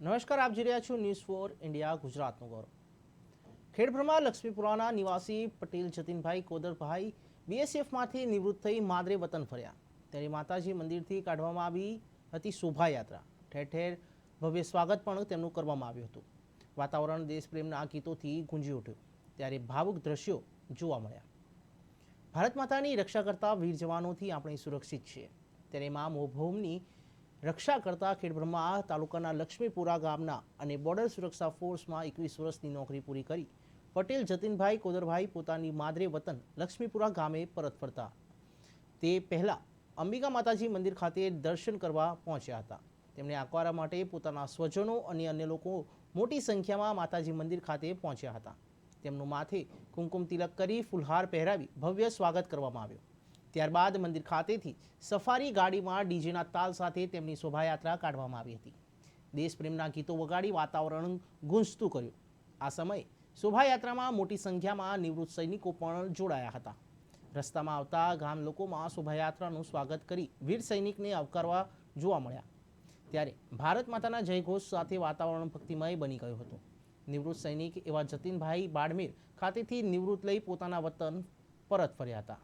નમસ્કાર, આપ જોઈ રહ્યા છો ન્યૂઝ ફોર ઇન્ડિયા ગુજરાતનું ગૌરવ. ખેડબ્રહ્મા લક્ષ્મીપુરાના નિવાસી પટેલ જતીનભાઈ કોદરભાઈ બીએસએફમાંથી નિવૃત્ત થઈ માદરે વતન ફર્યા. ત્યારે માતાજી મંદિરથી કાઢવામાં આવી હતી શોભાયાત્રા. ઠેર ઠેર ભવ્ય સ્વાગત પણ તેમનું કરવામાં આવ્યું હતું. વાતાવરણ, દેશપ્રેમના ગીતોથી ગુંજી ઉઠ્યું. ત્યારે ભાવુક દ્રશ્યો જોવા મળ્યા. ભારત માતાની રક્ષા કરતા વીર જવાનોથી આપણે સુરક્ષિત છીએ. ત્યારે મા મોભૌમની રક્ષા કરતા ખેડબ્રહ્મા તાલુકાના લક્ષ્મીપુરા ગામના અને બોર્ડર સુરક્ષા ફોર્સમાં એકવીસ વર્ષની નોકરી પૂરી કરી. પટેલ, જતીનભાઈ, કોદરભાઈ પોતાની માદરે વતન લક્ષ્મીપુરા ગામે પરત ફરતા. તે પહેલાં અંબિકા માતાજી મંદિર ખાતે દર્શન કરવા પહોંચ્યા હતા. તેમણે આકવારા માટે પોતાના સ્વજનો અને અન્ય લોકો મોટી સંખ્યામાં માતાજી મંદિર ખાતે પહોંચ્યા હતા. તેમનું માથે કુમકુમ તિલક કરી ફુલહાર પહેરાવી ભવ્ય સ્વાગત કરવામાં આવ્યું. ત્યારબાદ મંદિર ખાતેથી સફારી ગાડીમાં ડીજેના તાલ સાથે તેમની શોભાયાત્રા કાઢવામાં આવી હતી. દેશપ્રેમના ગીતો વગાડી વાતાવરણ ગુંજતું કર્યું. આ સમયે શોભાયાત્રામાં મોટી સંખ્યામાં નિવૃત્ત સૈનિકો પણ જોડાયા હતા. રસ્તામાં આવતા ગામ લોકોમાં શોભાયાત્રાનું સ્વાગત કરી વીર સૈનિકને આવકારવા જોવા મળ્યા. ત્યારે ભારત માતાના જયઘોષ સાથે વાતાવરણ ભક્તિમય બની ગયું હતું. નિવૃત્ત સૈનિક એવા જતીનભાઈ બાડમેર ખાતેથી નિવૃત્ત લઈ પોતાના વતન પરત ફર્યા હતા.